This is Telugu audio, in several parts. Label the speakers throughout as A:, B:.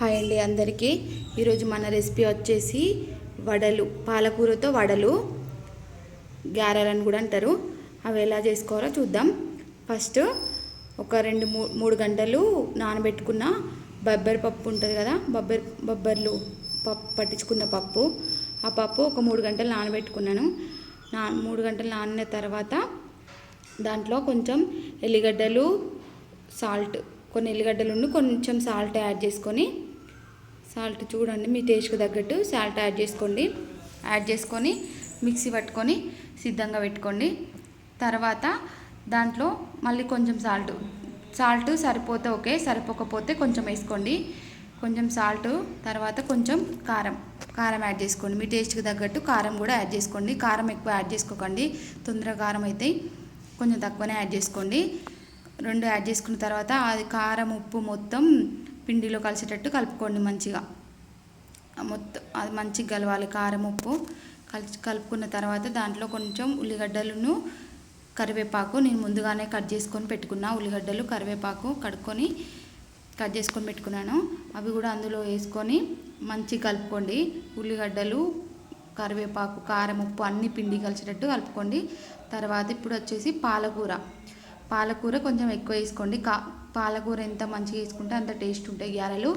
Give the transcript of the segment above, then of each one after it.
A: హాయ్ అండి అందరికీ. ఈరోజు మన రెసిపీ వచ్చేసి వడలు పాలకూరతో వడలు. గారెలని కూడా అంటారు. అవి ఎలా చేసుకోవాలో చూద్దాం. ఫస్ట్ ఒక రెండు మూడు గంటలు నానబెట్టుకున్న బొబ్బరి పప్పు ఉంటుంది కదా బొబ్బరి బొబ్బర్లు పప్పు పట్టించుకున్న పప్పు. ఆ పప్పు ఒక మూడు గంటలు నానబెట్టుకున్నాను. నా మూడు గంటలు నానిన తర్వాత దాంట్లో కొంచెం ఎల్లిగడ్డలు సాల్ట్ కొన్ని ఎల్లిగడ్డలు కొంచెం సాల్ట్ యాడ్ చేసుకొని సాల్ట్ చూడండి మీ టేస్ట్కి తగ్గట్టు సాల్ట్ యాడ్ చేసుకోండి. యాడ్ చేసుకొని మిక్సీ పట్టుకొని సిద్ధంగా పెట్టుకోండి. తర్వాత దాంట్లో మళ్ళీ కొంచెం సాల్ట్ సాల్ట్ సరిపోతే ఓకే సరిపోకపోతే కొంచెం వేసుకోండి. కొంచెం సాల్ట్ తర్వాత కొంచెం కారం కారం యాడ్ చేసుకోండి. మీ టేస్ట్కి తగ్గట్టు కారం కూడా యాడ్ చేసుకోండి. కారం ఎక్కువ యాడ్ చేసుకోకండి. తొందరగా కారం అయితే కొంచెం తక్కువనే యాడ్ చేసుకోండి. రెండు యాడ్ చేసుకున్న తర్వాత అది కారం ఉప్పు మొత్తం పిండిలో కలిసేటట్టు కలుపుకోండి మంచిగా. మొత్తం అది మంచిగా కలవాలి కారం ఉప్పు కలిసి కలుపుకున్న తర్వాత దాంట్లో కొంచెం ఉల్లిగడ్డలను కరివేపాకు నేను ముందుగానే కట్ చేసుకొని పెట్టుకున్నా. ఉల్లిగడ్డలు కరివేపాకు కడుక్కొని కట్ చేసుకొని పెట్టుకున్నాను. అవి కూడా అందులో వేసుకొని మంచిగా కలుపుకోండి. ఉల్లిగడ్డలు కరివేపాకు కారం ఉప్పు అన్ని పిండి కలిసేటట్టు కలుపుకోండి. తర్వాత ఇప్పుడు వచ్చేసి పాలకూర. పాలకూర కొంచెం ఎక్కువ వేసుకోండి. కా పాలకూర ఎంత మంచిగా వేసుకుంటే అంత టేస్ట్ ఉంటాయి గ్యారెలు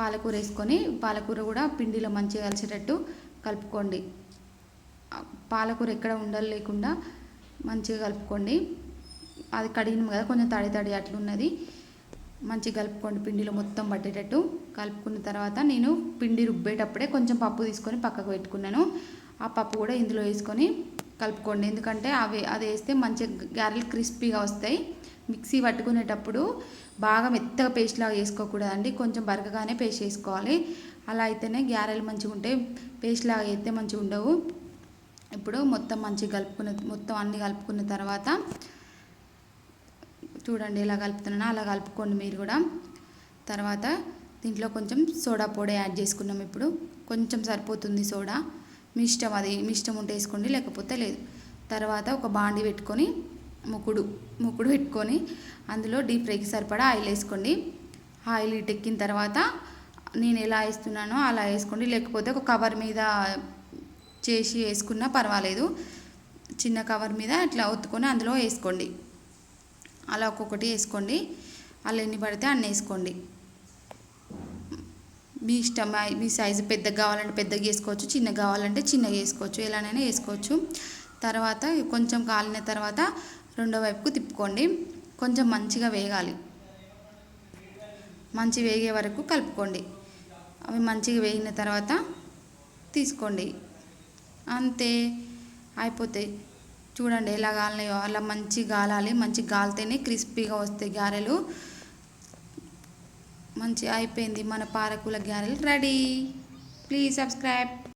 A: పాలకూర వేసుకొని పాలకూర కూడా పిండిలో మంచిగా కలిసేటట్టు కలుపుకోండి. పాలకూర ఎక్కడ ఉండలు లేకుండా మంచిగా కలుపుకోండి. అది కడిగినాం కదా కొంచెం తడి తడి అట్లున్నది. మంచిగా కలుపుకోండి పిండిలో మొత్తం పట్టేటట్టు. కలుపుకున్న తర్వాత నేను పిండి రుబ్బేటప్పుడే కొంచెం పప్పు తీసుకొని పక్కకు పెట్టుకున్నాను. ఆ పప్పు కూడా ఇందులో వేసుకొని కలుపుకోండి. ఎందుకంటే అవి అది వేస్తే మంచిగా గారెలు క్రిస్పీగా వస్తాయి. మిక్సీ పట్టుకునేటప్పుడు బాగా మెత్తగా పేస్ట్ లాగా చేసుకోకూడదండి. కొంచెం బరకగానే పేస్ట్ చేసుకోవాలి. అలా అయితేనే గ్యారెలు మంచిగా ఉంటాయి పేస్ట్ లాగా అయితే మంచిగా ఉండవు. ఇప్పుడు మొత్తం మంచిగా కలుపుకున్న మొత్తం అన్నీ కలుపుకున్న తర్వాత చూడండి ఎలా కలుపుతున్నాను అలా కలుపుకోండి మీరు కూడా. తర్వాత దీంట్లో కొంచెం సోడా పొడి యాడ్ చేసుకున్నాం ఇప్పుడు. కొంచెం సరిపోతుంది సోడా. మీ ఇష్టం అది మీ ఇష్టం ఉంటే వేసుకోండి లేకపోతే లేదు. తర్వాత ఒక బాండి పెట్టుకొని ముకుడు ముకుడు పెట్టుకొని అందులో డీప్ ఫ్రైకి సరిపడా ఆయిల్ వేసుకోండి. ఆయిల్ ఇటెక్కిన తర్వాత నేను ఎలా వేస్తున్నానో అలా వేసుకోండి. లేకపోతే ఒక కవర్ మీద చేసి వేసుకున్నా పర్వాలేదు. చిన్న కవర్ మీద ఇట్లా ఒత్తుకొని అందులో వేసుకోండి. అలా ఒక్కొక్కటి వేసుకోండి. అలా ఎన్ని పడితే అన్ని వేసుకోండి. మీ ఇష్టం మీ సైజు పెద్దగా కావాలంటే పెద్దగా వేసుకోవచ్చు చిన్నగా కావాలంటే చిన్నగా వేసుకోవచ్చు ఎలానైనా వేసుకోవచ్చు. తర్వాత కొంచెం కాలిన తర్వాత రెండో వైపుకు తిప్పుకోండి. కొంచెం మంచిగా వేగాలి. మంచి వేగే వరకు కలుపుకోండి. అవి మంచిగా వేగిన తర్వాత తీసుకోండి. అంతే అయిపోతాయి చూడండి ఎలా గాలినాయో. అలా మంచి గాలాలి. మంచి గాలితేనే క్రిస్పీగా వస్తాయి గారెలు. మంచి అయిపోయింది. మన పాలకూల గారెలు రెడీ. Please subscribe.